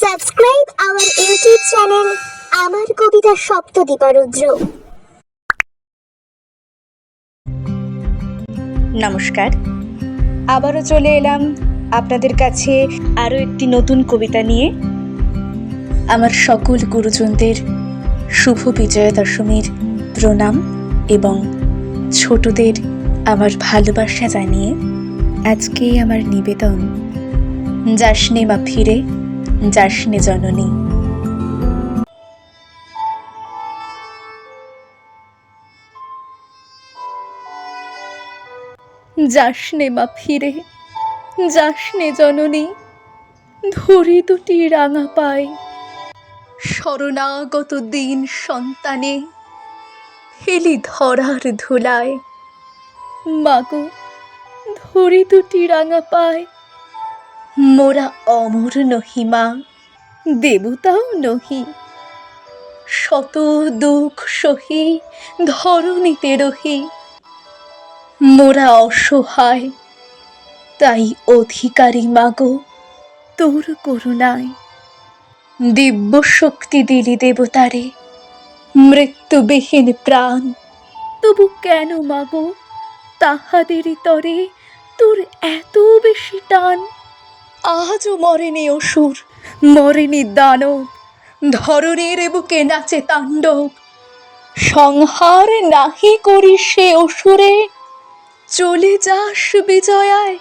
Subscribe our YouTube channel আমার কবিতা সপ্তদীপারুদ্র নমস্কার। আবারও চলে এলাম আপনাদের কাছে আরও একটি নতুন কবিতা নিয়ে। আমার সকল গুরুজনদের শুভ বিজয়া দশমীর প্রণাম এবং ছোটদের আমার ভালোবাসা জানিয়ে আজকে আমার নিবেদন। যাসনে মা ফিরে। যাসনে জননী। যাসনে মা ফিরে যাসনে জননী, ধরি দুটি রাঙা পায় শরণাগত দিন সন্তানে হেলি ধরার ধুলায়। মাগো, ধরি দুটি রাঙা পায় মোরা অমর নহি, মা। দেবতাও নহি। শত দুঃখ সহি, ধরণীতে রহি। মোরা অসহায়, তাই অধিকারী মাগো তোর করুণায়। দিব্য শক্তি দিলি দেবতারে, মৃত্যুবিহীন প্রাণ। তবু কেন মাগো তাহাদেরই তরে তোর এত বেশি টান? আজও মরেনি অসুর। মরেনি দানব। ধরনের বুকে নাচে তাণ্ডব। সংহার নাহি করি সে অসুরে। চলে যাস বিজয়ায়।